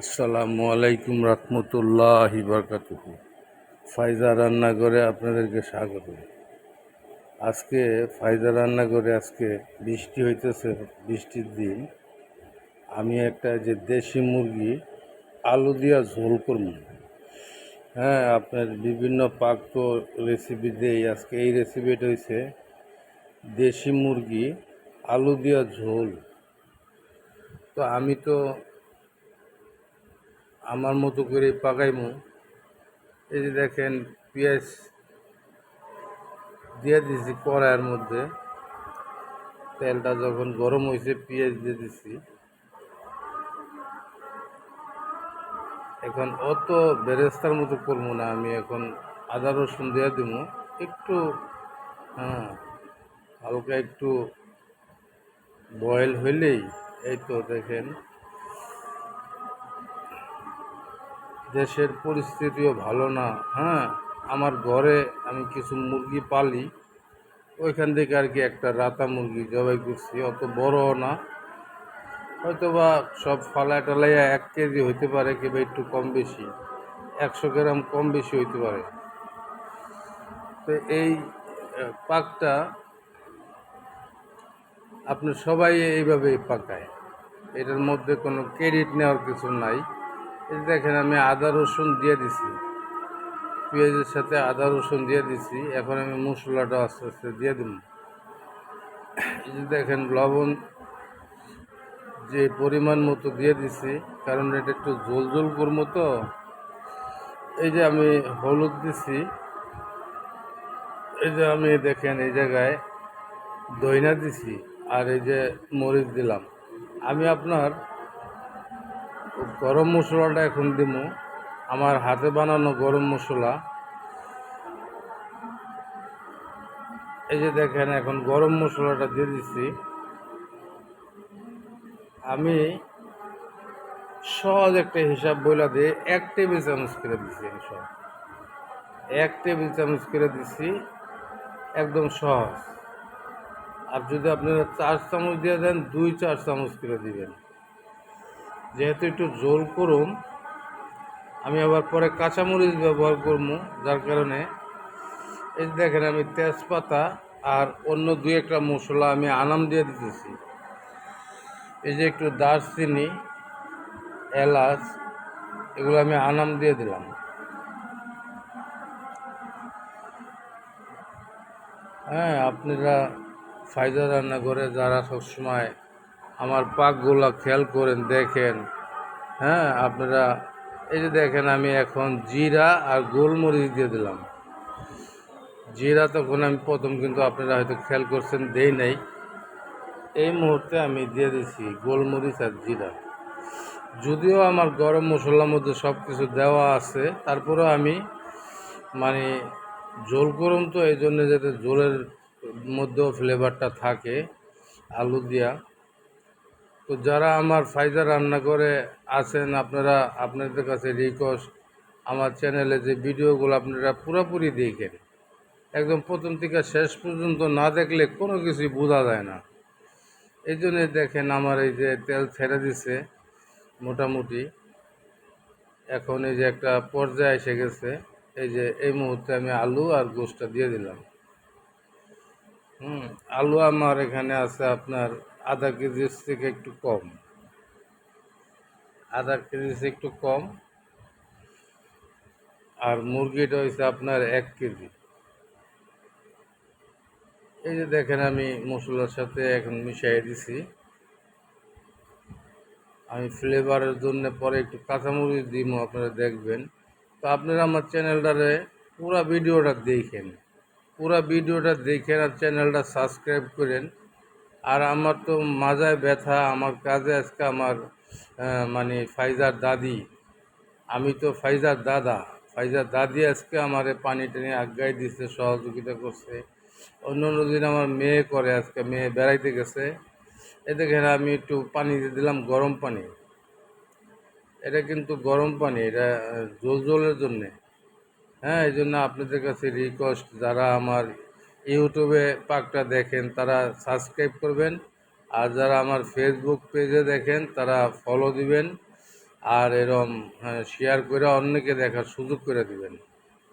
আসসালামু আলাইকুম রহমতুল্লাহ বরকাতুহু। ফায়দা রান্নাঘরে আপনাদেরকে স্বাগত। আজকে ফায়দা রান্নাঘরে আজকে বৃষ্টি হইতেছে, বৃষ্টির দিন। আমি একটা যে দেশি মুরগি, আলু দিয়া ঝোল করব। হ্যাঁ আপনার বিভিন্ন পাক তো রেসিপি দেই। আজকে এই রেসিপিটা হয়েছে দেশি মুরগি, আলু দিয়া ঝোল। তো আমি তো আমার মতো করে পাকাইমু। এই যে দেখেন পেঁয়াজ দিয়ে দিছি কড়াইয়ের মধ্যে। তেলটা যখন গরম হয়েছে, পেঁয়াজ দিয়ে দিছি। এখন অত বেরেস্তার মতো করব না আমি, এখন আদা রসুন দিয়ে দিব। একটু হ্যাঁ হালকা একটু বয়েল হইলেই, এই তো দেখেন। দেশের পরিস্থিতিও ভালো না হ্যাঁ? আমার ঘরে আমি কিছু মুরগি পালি, ওইখান থেকে আর কি একটা রাতা মুরগি জবাই করছি, অত বড়ও না। হয়তো বা সব ফালা টালাইয়া এক কেজি হইতে পারে কিংবা একটু কম বেশি, একশো গ্রাম কম বেশি হইতে পারে। তো এই পাকটা আপনি সবাই এইভাবেই পাকায়। এটার মধ্যে কোনো ক্রেডিট নেওয়ার কিছু নাই। এই দেখেন, আমি আদা, রসুন দিয়ে দিছি। পেঁয়াজের সাথে আদা, রসুন দিয়ে দিছি। এখন আমি মশলাটা আস্তে আস্তে দিয়ে দিব এই দেখেন, লবণ যে পরিমাণ মতো দিয়ে দিছি, কারণ এটা একটু ঝোল ঝোল করব তো। এই যে আমি হলুদ দিছি। এই যে আমি দেখেন, এই জায়গায় দইনা দিছি আর এই যে মরিচ দিলাম। আমি আপনার গরম মশলাটা এখন দিব আমার হাতে বানানো গরম মশলা। এই যে দেখেন, এখন গরম মশলাটা দিয়ে দিচ্ছি আমি সহজ একটা হিসাব বইলা দিয়ে এক টেবিল চামচ করে দিচ্ছি সব এক টেবিল চামচ করে দিচ্ছি একদম সহজ। আর যদি আপনারা চার চামচ দিয়ে দেন, দুই চার চামচ করে দিবেন। যেহেতু একটু জোল করুন, আমি আবার পরে কাঁচামরিচ ব্যবহার করব, যার কারণে এই দেখেন আমি তেজপাতা আর অন্য দু একটা মশলা আমি আনাম দিয়ে দিতেছি। এই যে একটু দারচিনি, এলাচ, এগুলো আমি আনাম দিয়ে দিলাম। হ্যাঁ আপনারা ফায়দা রান্না করে যারা সবসময় আমার পাকগুলো খেয়াল করেন, দেখেন। হ্যাঁ আপনারা, এই যে দেখেন, আমি এখন জিরা আর গোলমরিচ দিয়ে দিলাম। জিরা তখন আমি প্রথম কিন্তু আপনারা হয়তো খেয়াল করছেন, দেই নাই। এই মুহূর্তে আমি দিয়ে দিছি গোলমরিচ আর জিরা। যদিও আমার গরম মশলার মধ্যে সব কিছু দেওয়া আছে, তারপরেও আমি মানে ঝোল করুম তো, এই জন্য যাতে ঝোলের মধ্যেও ফ্লেভারটা থাকে, আলু দিয়া। তো যারা আমার ফায়দা রান্না করে আছেন, আপনারা আপনাদের কাছে রিকোয়েস্ট আমার চ্যানেলে যে ভিডিওগুলো আপনারা পুরোপুরি দেখেন। একদম প্রথম থেকে শেষ পর্যন্ত না দেখলে কোনো কিছুই বোঝা যায় না। এই জন্যে দেখেন আমার এই যে তেল ছেড়ে দিছে, মোটামুটি। এখন এই যে একটা পর্যায়ে এসে গেছে, এই যে এই মুহূর্তে আমি আলু আর গোশটা দিয়ে দিলাম। হুম, আলু আমার এখানে আছে আপনার আধা কেজির থেকে একটু কম। আধা কেজির থেকে একটু কম। আর মুরগিটা হয়েছে আপনার এক কেজি। এই যে দেখেন আমি মশলার সাথে এখন মিশিয়ে দিছি। আমি ফ্লেভারের জন্য পরে একটু কাঁচা কাঁচামরিচ দিব আপনারা দেখবেন। তো আপনারা আমার চ্যানেলটারে পুরা ভিডিওটা দেখেন। পুরা ভিডিওটা দেখেন আর চ্যানেলটা সাবস্ক্রাইব করেন। আর আমার তো মাজায় ব্যথা, আমার কাজে আজকে আমার মানে ফাইজার দাদি। আমি তো ফাইজার দাদা। ফাইজার দাদি আজকে আমার পানি টানি আজ্ঞাই দিচ্ছে সহযোগিতা করছে। অন্য অন্য দিন আমার মেয়ে করে আজকে, মেয়ে বেড়াইতে গেছে। এ দেখেন আমি একটু পানি দিয়ে দিলাম, গরম পানি। এটা কিন্তু গরম পানি, এটা জল জলের জন্যে। হ্যাঁ এই জন্য আপনাদের কাছে রিকোয়েস্ট যারা আমার ইউটিউবে পাকটা দেখেন, তারা সাবস্ক্রাইব করবেন। আর যারা আমার ফেসবুক পেজে দেখেন, তারা ফলো দিবেন। আর এরম শেয়ার করে অন্যকে দেখার সুযোগ করে দিবেন।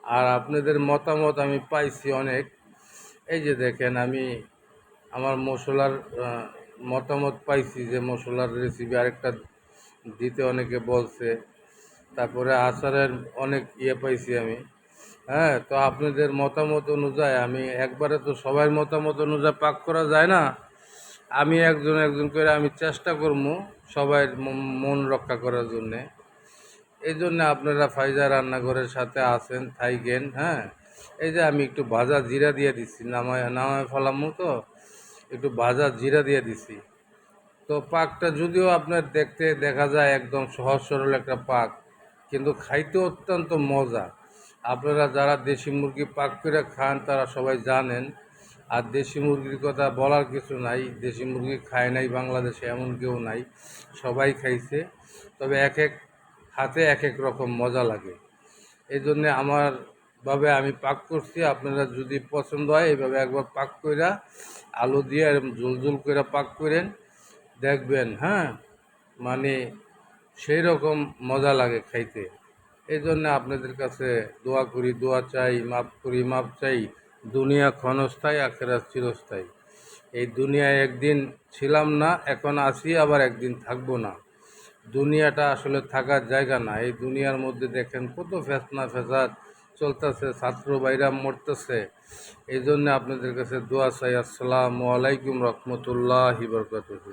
আর আপনাদের মতামত আমি পাইছি অনেক। এই যে দেখেন, আমি আমার মশলার মতামত পাইছি যে মশলার রেসিপি আরেকটা দিতে অনেকে বলছে। তারপরে আচারের অনেক ইয়ে পাইছি আমি। হ্যাঁ তো আপনাদের মতামত অনুযায়ী, আমি একবারে তো সবার মতামত অনুযায়ী পাক করা যায় না। আমি একজন একজন করে আমি চেষ্টা করব সবাই মন রক্ষা করার জন্যে। এই জন্য আপনারা ফাইজা রান্নাঘরের সাথে আছেন থাইকেন হ্যাঁ। এই যে আমি একটু ভাজা জিরা দিয়ে দিচ্ছি নামায় নামায় ফেলামো তো, একটু ভাজা জিরা দিয়ে দিছি। তো পাকটা যদিও আপনার দেখতে দেখা যায় একদম সহজ সরল একটা পাক, কিন্তু খাইতে অত্যন্ত মজা। আপনারা যারা দেশি মুরগি পাক করে খান, তারা সবাই জানেন, আর দেশি মুরগির কথা বলার কিছু নাই, দেশি মুরগি খায় নাই, বাংলাদেশে এমন কেউ নাই, সবাই খাইছে। তবে এক এক হাতে এক এক রকম মজা লাগে। এই জন্যে আমার ভাবে আমি পাক করছি, আপনারা যদি পছন্দ হয় এইভাবে একবার পাক কইরা আলু দিয়ে ঝুল ঝুল করে পাক করেন, দেখবেন হ্যাঁ মানে সেই রকম মজা লাগে খাইতে। এই জন্য আপনাদের কাছে দোয়া করি, দোয়া চাই মাপ করি মাপ চাই। দুনিয়া ক্ষণস্থায়ী আখেরা চিরস্থায়ী। এই দুনিয়ায় একদিন ছিলাম না, এখন আছি, আবার একদিন থাকব না। দুনিয়াটা আসলে থাকার জায়গা না। এই দুনিয়ার মধ্যে দেখেন কত ফেসনা ফেসাদ চলতেছে, ছাত্র বাইরা মরতেছে। এই জন্য আপনাদের কাছে দোয়া চাই। আসসালামু আলাইকুম রহমতুল্লাহ বরকাতুহ।